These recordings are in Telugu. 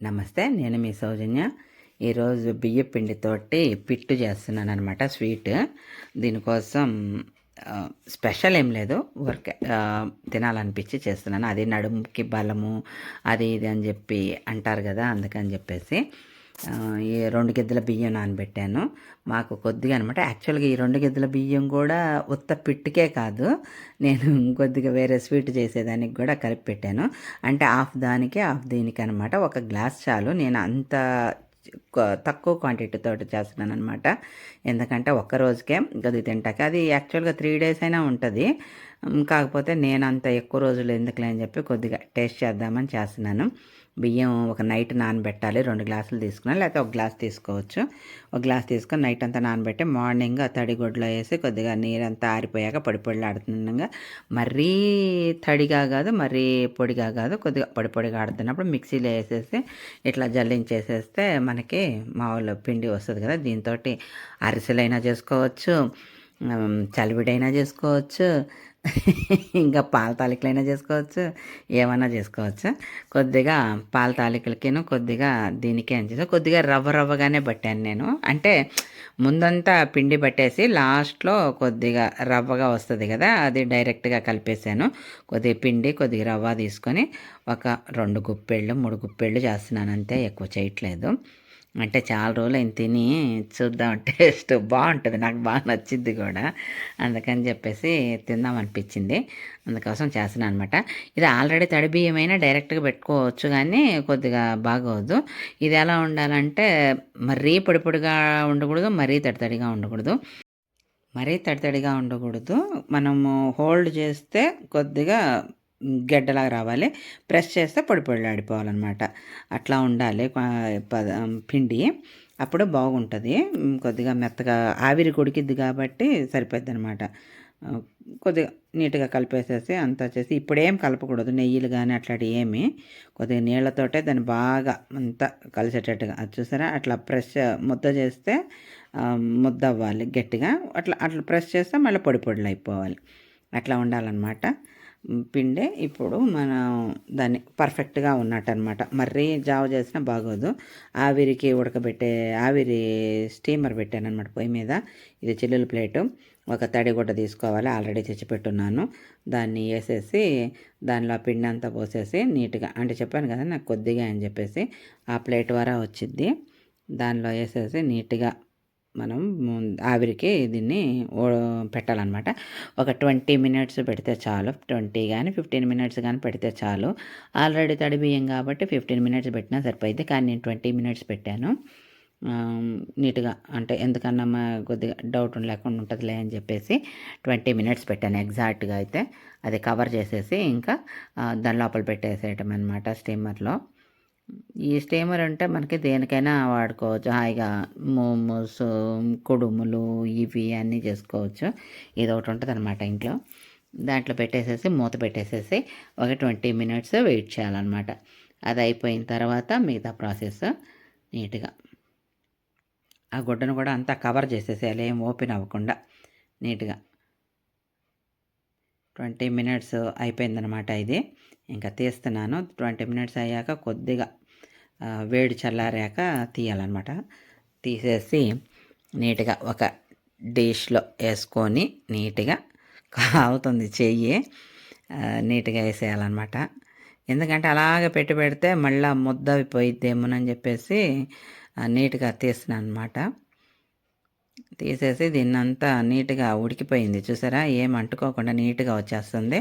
నమస్తే నేను మీ సౌజన్య. ఈరోజు బియ్య పిండితోటి పిట్టు చేస్తున్నాను అనమాట స్వీట్. దీనికోసం స్పెషల్ ఏం లేదు ఊరికే తినాలనిపించి చేస్తున్నాను. అది నడుముకి బలము అది ఇది అని చెప్పి అంటారు కదా అందుకని చెప్పేసి. రెండు గిద్దల బియ్యం నానబెట్టాను. మాకు కొద్దిగా అనమాట. యాక్చువల్గా ఈ రెండు గిద్దల బియ్యం కూడా ఉత్త పిట్టుకే కాదు. నేను కొద్దిగా వేరే స్వీట్ చేసేదానికి కూడా కలిపి పెట్టాను. అంటే హాఫ్ దానికి హాఫ్ దీనికి అనమాట. ఒక గ్లాస్ చాలు. నేను అంత తక్కువ క్వాంటిటీ తోటి చేస్తున్నాను అనమాట. ఎందుకంటే ఒక్క రోజుకే గది తింటాక. అది యాక్చువల్గా త్రీ డేస్ అయినా ఉంటుంది. కాకపోతే నేను అంత ఎక్కువ రోజులు ఎందుకులే అని చెప్పి కొద్దిగా టేస్ట్ చేద్దామని చేస్తున్నాను. బియ్యం ఒక నైట్ నానబెట్టాలి. రెండు గ్లాసులు తీసుకున్నా లేకపోతే ఒక గ్లాస్ తీసుకోవచ్చు. ఒక గ్లాస్ తీసుకొని నైట్ అంతా నానబెట్టి మార్నింగ్ ఆ తడి గుడ్లో వేసి కొద్దిగా నీరంతా ఆరిపోయాక పొడి పొడిలాడుతుండగా మరీ తడిగా కాదు మరీ పొడిగా కాదు కొద్దిగా పొడి పొడిగా ఆడుతున్నప్పుడు మిక్సీలో వేసేసి ఇట్లా జల్లించేసేస్తే మనకి మామూలు పిండి వస్తుంది కదా దీంతో అరిసెలైనా చేసుకోవచ్చు చలివిడైనా చేసుకోవచ్చు ఇంకా పాల తాలికలైనా చేసుకోవచ్చు ఏమైనా చేసుకోవచ్చు. కొద్దిగా పాల తాలికలకిను కొద్దిగా దీనికి అని చేసి కొద్దిగా రవ్వ రవ్వగానే పట్టాను నేను. అంటే ముందంతా పిండి పట్టేసి లాస్ట్లో కొద్దిగా రవ్వగా వస్తుంది కదా అది డైరెక్ట్గా కలిపేసాను కొద్దిగా పిండి కొద్దిగా రవ్వ తీసుకొని ఒక రెండు గుప్పెళ్ళు మూడు గుప్పెళ్ళు చేస్తున్నాను. అంతే ఎక్కువ చేయట్లేదు. అంటే చాలా రోజులు ఆయన తిని చూద్దాం టేస్ట్ బాగుంటుంది నాకు బాగా నచ్చింది కూడా. అందుకని చెప్పేసి తిందాం అనిపించింది. అందుకోసం చేస్తున్నాను అనమాట ఇది ఆల్రెడీ తడి బియ్యమైనా డైరెక్ట్గా పెట్టుకోవచ్చు కానీ కొద్దిగా బాగోదు. ఇది ఎలా ఉండాలంటే మరీ పొడి పొడిగా ఉండకూడదు మరీ తడి తడిగా ఉండకూడదు. మరీ తడి తడిగా ఉండకూడదు. మనము హోల్డ్ చేస్తే కొద్దిగా గడ్డలాగా రావాలి. ప్రెస్ చేస్తే పొడి పొడిలాడిపోవాలన్నమాట అట్లా ఉండాలి. ప- పిండి. అప్పుడు బాగుంటుంది. కొద్దిగా మెత్తగా ఆవిరి కొడికిద్ది కాబట్టి సరిపోద్ది అనమాట కొద్దిగా నీట్గా కలిపేసేసి అంతా చేసి ఇప్పుడేం కలపకూడదు. నెయ్యిలు కానీ అట్లాంటివి ఏమి. కొద్దిగా నీళ్ళతోటే దాన్ని బాగా అంతా కలిసేటట్టుగా. అది చూసారా? అట్లా ప్రెస్ ముద్ద చేస్తే ముద్ద అవ్వాలి గట్టిగా. అట్లా అట్లా ప్రెస్ చేస్తే మళ్ళీ పొడి పొడిలు అయిపోవాలి. అట్లా ఉండాలన్నమాట. పిండే ఇప్పుడు మనం దాన్ని పర్ఫెక్ట్గా ఉన్నట్టు అనమాట మరీ జావ చేసినా బాగోదు. ఆవిరికి ఉడకబెట్టే ఆవిరి స్టీమర్ పెట్టాను అనమాట పొయ్యి మీద. ఇది చిల్లుల ప్లేటు. ఒక తడి గుడ్డ తీసుకోవాలి. ఆల్రెడీ తెచ్చిపెట్టున్నాను దాన్ని వేసేసి దానిలో ఆ పిండి అంతా పోసేసి నీట్గా అంటే చెప్పాను కదా నాకు కొద్దిగా అని చెప్పేసి ఆ ప్లేట్ వర వచ్చిద్ది. దానిలో వేసేసి నీట్గా మనం ఆవిరికి దీన్ని ఓ- పెట్టాలన్నమాట. ఒక ట్వంటీ మినిట్స్ పెడితే చాలు. ట్వంటీ కానీ ఫిఫ్టీన్ మినిట్స్ కానీ పెడితే చాలు. ఆల్రెడీ తడి బియ్యం కాబట్టి ఫిఫ్టీన్ మినిట్స్ పెట్టినా సరిపోయింది కానీ నేను ట్వంటీ మినిట్స్ పెట్టాను. నీట్గా అంటే ఎందుకన్నా మా కొద్దిగా డౌట్ లేకుండా ఉంటుందిలే అని చెప్పేసి ట్వంటీ మినిట్స్ పెట్టాను ఎగ్జాక్ట్గా అయితే. అది కవర్ చేసేసి ఇంకా దాని లోపల పెట్టేసేయటం అనమాట స్టీమర్లో. ఈ స్టీమర్ అంటే మనకి దేనికైనా వాడుకోవచ్చు. హాయిగా మోమోస్ కుడుములు ఇవి అన్నీ చేసుకోవచ్చు. ఇది ఒకటి ఉంటుంది అనమాట ఇంట్లో. దాంట్లో పెట్టేసేసి మూత పెట్టేసేసి ఒక ట్వంటీ మినిట్స్ వెయిట్ చేయాలన్నమాట. అది అయిపోయిన తర్వాత మిగతా ప్రాసెస్ నీట్గా. ఆ గుడ్డను కూడా అంతా కవర్ చేసేసేయాలి. ఏం ఓపెన్ అవ్వకుండా నీట్గా. ట్వంటీ మినిట్స్ అయిపోయిందనమాట ఇది. ఇంకా తీస్తున్నాను. ట్వంటీ మినిట్స్ అయ్యాక కొద్దిగా వేడి చల్లారాక తీయాలన్నమాట. తీసేసి నీట్గా ఒక డిష్లో వేసుకొని నీట్గా కాలుతుంది చెయ్యి. నీట్గా వేసేయాలన్నమాట. ఎందుకంటే అలాగ పెట్టి పెడితే మళ్ళీ ముద్ద పోయిద్దేమోనని చెప్పేసి నీట్గా తీస్తున్నాను అనమాట తీసేసి దీన్నంతా నీట్గా ఉడికిపోయింది. చూసారా? ఏం అంటుకోకుండా నీట్గా వచ్చేస్తుంది.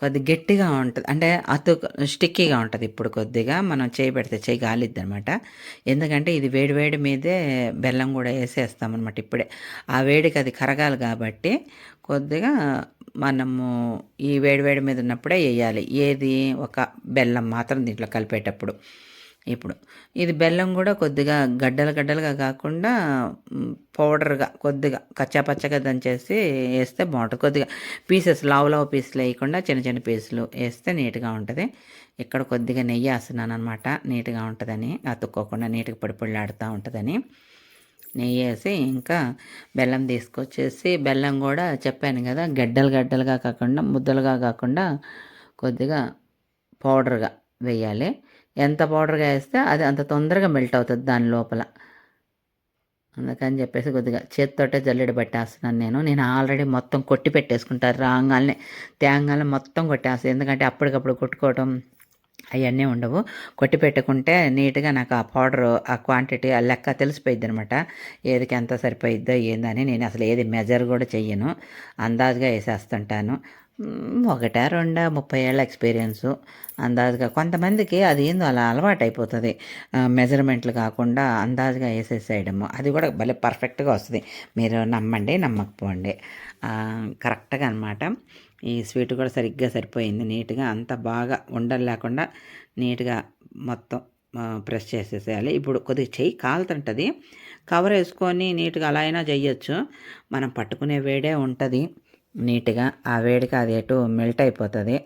కొద్ది గట్టిగా ఉంటుంది. అంటే అతు స్టిక్కీగా ఉంటుంది ఇప్పుడు కొద్దిగా మనం చేయి పెడితే చేయి గాలిద్ది అనమాట ఎందుకంటే ఇది వేడి వేడి మీదే బెల్లం కూడా వేసేస్తామన్నమాట ఇప్పుడే. ఆ వేడికి అది కరగాలి కాబట్టి కొద్దిగా మనము ఈ వేడి వేడి మీద ఉన్నప్పుడే వేయాలి. ఏది? ఒక బెల్లం మాత్రం దీంట్లో కలిపేటప్పుడు. ఇప్పుడు. ఇది బెల్లం కూడా కొద్దిగా గడ్డలు గడ్డలుగా కాకుండా పౌడర్గా కొద్దిగా కచ్చాపచ్చగా దంచేసి వేస్తే బాగుంటుంది. కొద్దిగా పీసెస్ లావు లావు పీసులు వేయకుండా చిన్న చిన్న పీసులు వేస్తే నీట్గా ఉంటుంది. ఇక్కడ కొద్దిగా నెయ్యి వేస్తున్నాను అనమాట నీట్గా ఉంటుందని అతుక్కోకుండా నీట్గా పొడి ఉంటుందని. నెయ్యి వేసి ఇంకా బెల్లం తీసుకొచ్చేసి బెల్లం కూడా చెప్పాను కదా గడ్డలు గడ్డలుగా కాకుండా ముద్దలుగా కాకుండా కొద్దిగా పౌడర్గా వేయాలి. ఎంత పౌడర్గా వేస్తే అది అంత తొందరగా మెల్ట్ అవుతుంది దాని లోపల. అందుకని చెప్పేసి కొద్దిగా చేతితోటే జల్లెడ పట్టేస్తున్నాను నేను. నేను ఆల్రెడీ మొత్తం కొట్టి పెట్టేసుకుంటాను రాగానే తేంగానే మొత్తం కొట్టేస్తాను. ఎందుకంటే అప్పటికప్పుడు కొట్టుకోవడం అవన్నీ ఉండవు. కొట్టి పెట్టుకుంటే నీట్గా నాకు ఆ పౌడర్ ఆ క్వాంటిటీ ఆ లెక్క తెలిసిపోయిద్ది అనమాట ఏదికి ఎంత సరిపోయిద్దో ఏందని నేను అసలు ఏది మెజర్ కూడా చెయ్యను. అందాజుగా వేసేస్తుంటాను. ఒకటా రెండా ముప్పై ఏళ్ళ ఎక్స్పీరియన్సు. అందాజుగా కొంతమందికి అది ఏందో అలా అలవాటు అయిపోతుంది మెజర్మెంట్లు కాకుండా అందాజుగా వేసేసేయడము. అది కూడా భలే పర్ఫెక్ట్గా వస్తుంది. మీరు నమ్మండి నమ్మకపోండి. కరెక్ట్గా అనమాట ఈ స్వీట్ కూడా సరిగ్గా సరిపోయింది నీట్గా. అంత బాగా ఉండలు లేకుండా నీట్గా మొత్తం ప్రెస్ చేసేసేయాలి. ఇప్పుడు కొద్దిగా చెయ్యి కాలుతుంటుంది. కవర్ వేసుకొని నీట్గా అలా అయినా చేయొచ్చు మనం పట్టుకునే వేడే ఉంటుంది. నీట్గా ఆ వేడికి అది ఎటు మెల్ట్ అయిపోతుంది.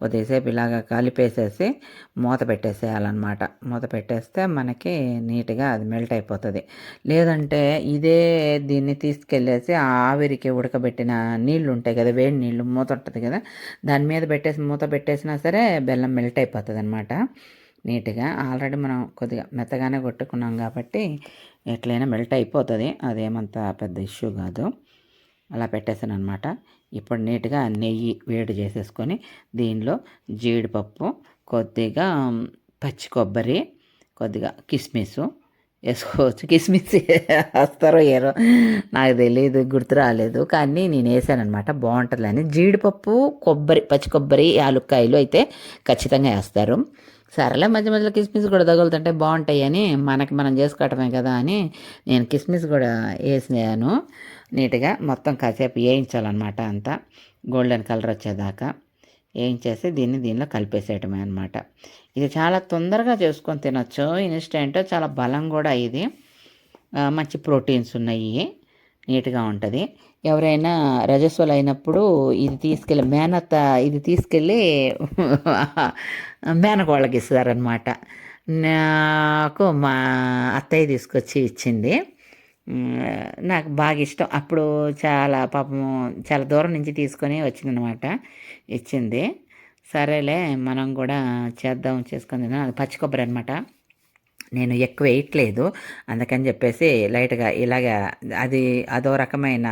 కొద్దిసేపు ఇలాగ కలిపేసేసి మూత పెట్టేసేయాలన్నమాట. మూత పెట్టేస్తే మనకి నీట్గా అది మెల్ట్ అయిపోతుంది. లేదంటే ఇదే దీన్ని తీసుకెళ్ళేసి ఆ ఆవిరికి ఉడకబెట్టిన నీళ్ళు ఉంటాయి కదా వేడి నీళ్ళు మూత ఉంటుంది కదా దాని మీద పెట్టేసి మూత పెట్టేసినా సరే బెల్లం మెల్ట్ అయిపోతుంది అనమాట నీట్గా ఆల్రెడీ మనం కొద్దిగా మెత్తగానే కొట్టుకున్నాం కాబట్టి ఎట్లయినా మెల్ట్ అయిపోతుంది. అదేమంత పెద్ద ఇష్యూ కాదు. అలా పెట్టేసాను అనమాట ఇప్పుడు నీట్గా నెయ్యి వేడి చేసేసుకొని దీనిలో జీడిపప్పు కొద్దిగా పచ్చి కొబ్బరి కొద్దిగా కిస్మిస్ వేసుకోవచ్చు. కిస్మిస్ వేస్తారో ఏరో నాకు తెలియదు గుర్తు రాలేదు. కానీ నేను వేసాను అనమాట బాగుంటుందని జీడిపప్పు కొబ్బరి పచ్చి కొబ్బరి యాలుక్కాయలు అయితే ఖచ్చితంగా వేస్తారు. సరేలే మధ్య మధ్యలో కిస్మిస్ కూడా తగులుతుంటే బాగుంటాయి అని మనకి మనం చేసుకోవటమే కదా అని నేను కిస్మిస్ కూడా వేసాను. నీట్గా మొత్తం కాసేపు వేయించాలన్నమాట అంతా. గోల్డెన్ కలర్ వచ్చేదాకా వేయించేసి దీన్ని దీనిలో కలిపేసేయటమే అనమాట ఇది చాలా తొందరగా చేసుకొని తినొచ్చు. ఇన్స్టెంట్ చాలా బలం కూడా ఇది. మంచి ప్రోటీన్స్ ఉన్నాయి. నీట్గా ఉంటుంది. ఎవరైనా రజస్వలు అయినప్పుడు ఇది తీసుకెళ్ళి మేనత ఇది తీసుకెళ్ళి మేనకోళ్ళకి ఇస్తారనమాట నాకు మా అత్తయ్య తీసుకొచ్చి ఇచ్చింది. నాకు బాగా ఇష్టం. అప్పుడు చాలా పాపం చాలా దూరం నుంచి తీసుకొని వచ్చిందనమాట. ఇచ్చింది. సరేలే మనం కూడా చేద్దాం చేసుకొని అది పచ్చి కొబ్బరి అనమాట నేను ఎక్కువ వేయట్లేదు. అందుకని చెప్పేసి లైట్గా ఇలాగ అది అదో రకమైన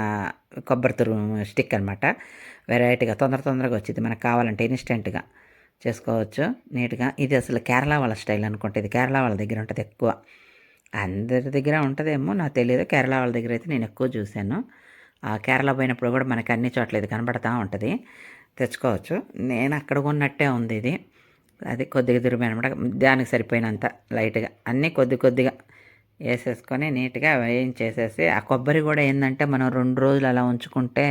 కొబ్బరి తురు స్టిక్ అనమాట వెరైటీగా తొందర తొందరగా వచ్చింది. మనకు కావాలంటే ఇన్స్టెంట్గా చేసుకోవచ్చు. నీట్గా. ఇది అసలు కేరళ వాళ్ళ స్టైల్ అనుకుంటే. ఇది కేరళ వాళ్ళ దగ్గర ఉంటుంది ఎక్కువ. అందరి దగ్గర ఉంటుందేమో. నాకు తెలియదు కేరళ వాళ్ళ దగ్గర అయితే నేను ఎక్కువ చూశాను. ఆ కేరళ పోయినప్పుడు కూడా మనకు అన్ని చోట్ల ఇది కనబడతా ఉంటుంది. తెచ్చుకోవచ్చు. నేను అక్కడ కొన్నట్టే ఉంది ఇది. అది కొద్దిగా దురిమి దానికి సరిపోయినంత లైట్గా. అన్నీ కొద్ది కొద్దిగా వేసేసుకొని నీట్గా వేయించేసేసి ఆ కొబ్బరి కూడా ఏంటంటే మనం రెండు రోజులు అలా ఉంచుకుంటే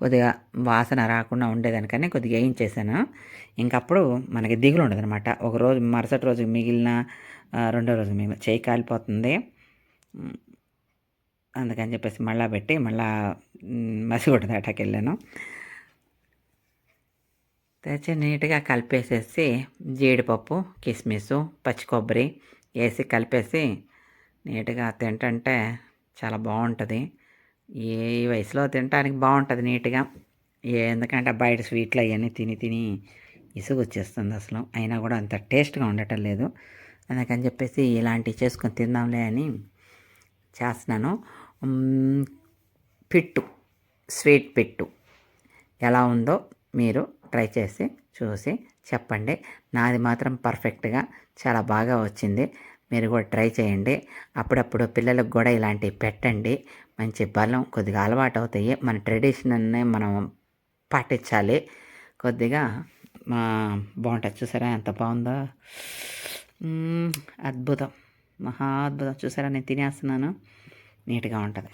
కొద్దిగా వాసన రాకుండా ఉండేదానికని కొద్దిగా వేయించేసాను. ఇంకప్పుడు మనకి దిగులు ఉండదు అనమాట ఒక రోజు మరుసటి రోజు మిగిలిన రెండో రోజు మిగిలిన చేయి కాలిపోతుంది. అందుకని చెప్పేసి మళ్ళా పెట్టి మళ్ళా మసిగొడ్డ దాటాకి వెళ్ళాను తెచ్చి నీట్గా కలిపేసేసి జీడిపప్పు కిస్మిస్ పచ్చి కొబ్బరి వేసి కలిపేసి నీట్గా తింటంటే చాలా బాగుంటుంది ఏ వయసులో తినడానికి బాగుంటుంది నీట్గా. ఎందుకంటే బయట స్వీట్లు అవన్నీ తిని తిని ఇసుగు వచ్చేస్తుంది అసలు. అయినా కూడా అంత టేస్ట్గా ఉండటం లేదు. అందుకని చెప్పేసి ఇలాంటివి చేసుకొని తిందాంలే అని చేస్తున్నాను. పిట్టు స్వీట్ పిట్టు ఎలా ఉందో మీరు ట్రై చేసి చూసి చెప్పండి. నాది మాత్రం పర్ఫెక్ట్గా చాలా బాగా వచ్చింది. మీరు కూడా ట్రై చేయండి. అప్పుడప్పుడు పిల్లలకు కూడా ఇలాంటివి పెట్టండి. మంచి బలం కొద్దిగా అలవాటు అవుతాయి. మన ట్రెడిషనల్ని మనం పాటించాలి. కొద్దిగా మా బాగుంటుంది చూసారా? ఎంత బాగుందో. అద్భుతం. మహా అద్భుతం. చూసారా? నేను తినేస్తున్నాను. నీట్గా ఉంటుంది.